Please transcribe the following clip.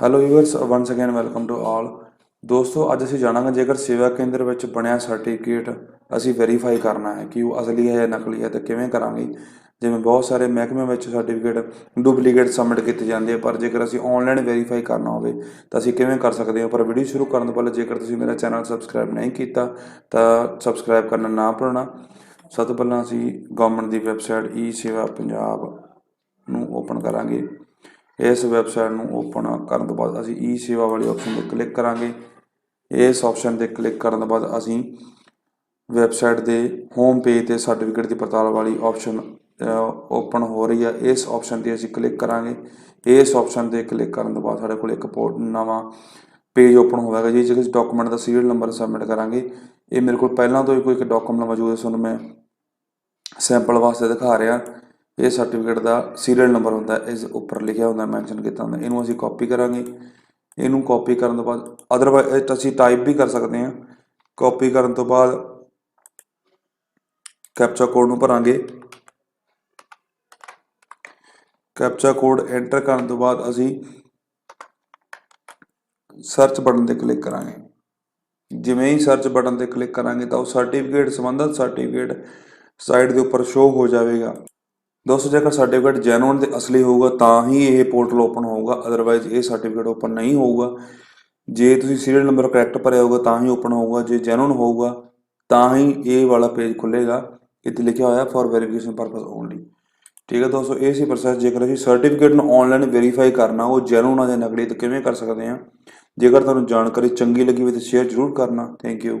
Hello viewers once again welcome to all ਦੋਸਤੋ, ਅੱਜ ਅਸੀਂ ਜਾਣਾਂਗੇ ਜੇਕਰ ਸੇਵਾ ਕੇਂਦਰ ਵਿੱਚ ਬਣਿਆ ਸਰਟੀਫਿਕੇਟ ਅਸੀਂ ਵੈਰੀਫਾਈ ਕਰਨਾ ਹੈ ਕਿ ਉਹ ਅਸਲੀ ਹੈ ਜਾਂ ਨਕਲੀ ਹੈ ਤੇ ਕਿਵੇਂ ਕਰਾਂਗੇ। ਜਿਵੇਂ ਬਹੁਤ ਸਾਰੇ ਮਹਿਕਮੇ ਵਿੱਚ ਸਰਟੀਫਿਕੇਟ ਡੁਪਲੀਕੇਟ ਸਬਮਿਟ ਕੀਤੇ ਜਾਂਦੇ ਆ, ਪਰ ਜੇਕਰ ਅਸੀਂ ਆਨਲਾਈਨ ਵੈਰੀਫਾਈ ਕਰਨਾ ਹੋਵੇ, ਤਾਂ ਅਸੀਂ ਕਿਵੇਂ ਕਰ ਸਕਦੇ ਹਾਂ? ਪਰ ਵੀਡੀਓ ਸ਼ੁਰੂ ਕਰਨ ਤੋਂ ਪਹਿਲਾਂ ਜੇਕਰ ਤੁਸੀਂ ਮੇਰਾ ਚੈਨਲ ਸਬਸਕ੍ਰਾਈਬ ਨਹੀਂ ਕੀਤਾ, ਤਾਂ ਸਬਸਕ੍ਰਾਈਬ ਕਰਨਾ ਨਾ ਭੁੱਲਣਾ। ਸਭ ਤੋਂ ਪਹਿਲਾਂ ਅਸੀਂ ਗਵਰਨਮੈਂਟ ਦੀ ਵੈਬਸਾਈਟ ਈ ਸੇਵਾ ਪੰਜਾਬ ਨੂੰ ਓਪਨ ਕਰਾਂਗੇ। ਇਸ ਵੈਬਸਾਈਟ ਨੂੰ ਓਪਨ ਕਰਨ ਤੋਂ ਬਾਅਦ ਅਸੀਂ ਈ ਸੇਵਾ ਵਾਲੇ ਆਪਸ਼ਨ ਤੇ ਕਲਿੱਕ ਕਰਾਂਗੇ। ਇਸ ਆਪਸ਼ਨ ਤੇ ਕਲਿੱਕ ਕਰਨ ਤੋਂ ਬਾਅਦ ਅਸੀਂ ਵੈਬਸਾਈਟ ਦੇ ਹੋਮ ਪੇਜ ਤੇ ਸਰਟੀਫਿਕੇਟ ਦੀ ਪੜਤਾਲ ਵਾਲੀ ਆਪਸ਼ਨ ਓਪਨ ਹੋ ਰਹੀ ਹੈ ਇਸ ਆਪਸ਼ਨ ਤੇ ਅਸੀਂ ਕਲਿੱਕ ਕਰਾਂਗੇ। ਇਸ ਆਪਸ਼ਨ ਤੇ ਕਲਿੱਕ ਕਰਨ ਤੋਂ ਬਾਅਦ ਸਾਡੇ ਕੋਲ ਇੱਕ ਪੋਰਟ ਨਵਾਂ ਪੇਜ ਓਪਨ ਹੋਵੇਗਾ ਜੀ ਜਿਸ ਡਾਕੂਮੈਂਟ ਦਾ ਸੀਰੀਅਲ ਨੰਬਰ ਸਬਮਿਟ ਕਰਾਂਗੇ। ਇਹ ਮੇਰੇ ਕੋਲ ਪਹਿਲਾਂ ਤੋਂ ਹੀ ਕੋਈ ਇੱਕ ਡਾਕੂਮੈਂਟ ਮੌਜੂਦ ਹੈ, ਤੁਹਾਨੂੰ ਮੈਂ ਸੈਂਪਲ ਵਾਸਤੇ ਦਿਖਾ ਰਿਹਾ। ਇਹ ਸਰਟੀਫਿਕੇਟ ਦਾ ਸੀਰੀਅਲ ਨੰਬਰ ਹੁੰਦਾ ਇਸ ਉੱਪਰ ਲਿਖਿਆ ਹੁੰਦਾ ਮੈਂਸ਼ਨ ਕੀਤਾ ਹੁੰਦਾ ਇਹਨੂੰ ਅਸੀਂ ਕਾਪੀ ਕਰਾਂਗੇ। ਇਹਨੂੰ ਕਾਪੀ ਕਰਨ ਤੋਂ ਬਾਅਦ ਅਦਰਵਾਈਜ਼ ਅਸੀਂ ਟਾਈਪ ਵੀ ਕਰ ਸਕਦੇ ਹਾਂ। ਕਾਪੀ ਕਰਨ ਤੋਂ ਬਾਅਦ ਕੈਪਚਾ ਕੋਡ ਨੂੰ ਭਰਾਂਗੇ। ਕੈਪਚਾ ਕੋਡ ਐਂਟਰ ਕਰਨ ਤੋਂ ਬਾਅਦ ਅਸੀਂ ਸਰਚ ਬਟਨ ਤੇ ਕਲਿੱਕ ਕਰਾਂਗੇ। ਜਿਵੇਂ ਹੀ ਸਰਚ ਬਟਨ ਤੇ ਕਲਿੱਕ ਕਰਾਂਗੇ ਤਾਂ ਉਹ ਸਰਟੀਫਿਕੇਟ ਸੰਬੰਧਿਤ ਸਰਟੀਫਿਕੇਟ ਸਾਈਟ ਦੇ ਉੱਪਰ ਸ਼ੋ ਹੋ ਜਾਵੇਗਾ। ਦੋਸਤੋ ਜੇਕਰ ਸਰਟੀਫਿਕੇਟ ਜੈਨੂਇਨ ਤੇ ਅਸਲੀ ਹੋਊਗਾ, ਤਾਂ ਹੀ ਇਹ ਪੋਰਟਲ ਓਪਨ ਹੋਊਗਾ ਅਦਰਵਾਈਜ਼ ਇਹ ਸਰਟੀਫਿਕੇਟ ਓਪਨ ਨਹੀਂ ਹੋਊਗਾ। ਜੇ ਤੁਸੀਂ ਸੀਰੀਅਲ ਨੰਬਰ ਕਰੈਕਟ ਭਰਿਆ ਹੋਊਗਾ, ਤਾਂ ਹੀ ਓਪਨ ਹੋਊਗਾ। ਜੇ ਜੈਨੂਇਨ ਹੋਊਗਾ, ਤਾਂ ਹੀ ਇਹ ਵਾਲਾ ਪੇਜ ਖੁੱਲੇਗਾ ਇੱਥੇ ਲਿਖਿਆ ਹੋਇਆ ਫॉर ਵੈਰੀਫਿਕੇਸ਼ਨ ਪਰਪਸ ਓਨਲੀ ਠੀਕ ਹੈ ਦੋਸਤੋ, ਇਹ ਸੀ ਪ੍ਰੋਸੈਸ ਜੇਕਰ ਅਸੀਂ ਸਰਟੀਫਿਕੇਟ ਨੂੰ ਆਨਲਾਈਨ ਵੈਰੀਫਾਈ ਕਰਨਾ, ਉਹ ਜੈਨੂਨ ਆ ਜਾਂ ਨਕਲੀ ਤਾਂ ਕਿਵੇਂ ਕਰ ਸਕਦੇ ਹਾਂ? ਜੇਕਰ ਤੁਹਾਨੂੰ ਜਾਣਕਾਰੀ ਚੰਗੀ ਲੱਗੀ ਹੋਵੇ ਤਾਂ ਸ਼ੇਅਰ ਜ਼ਰੂਰ ਕਰਨਾ। Thank you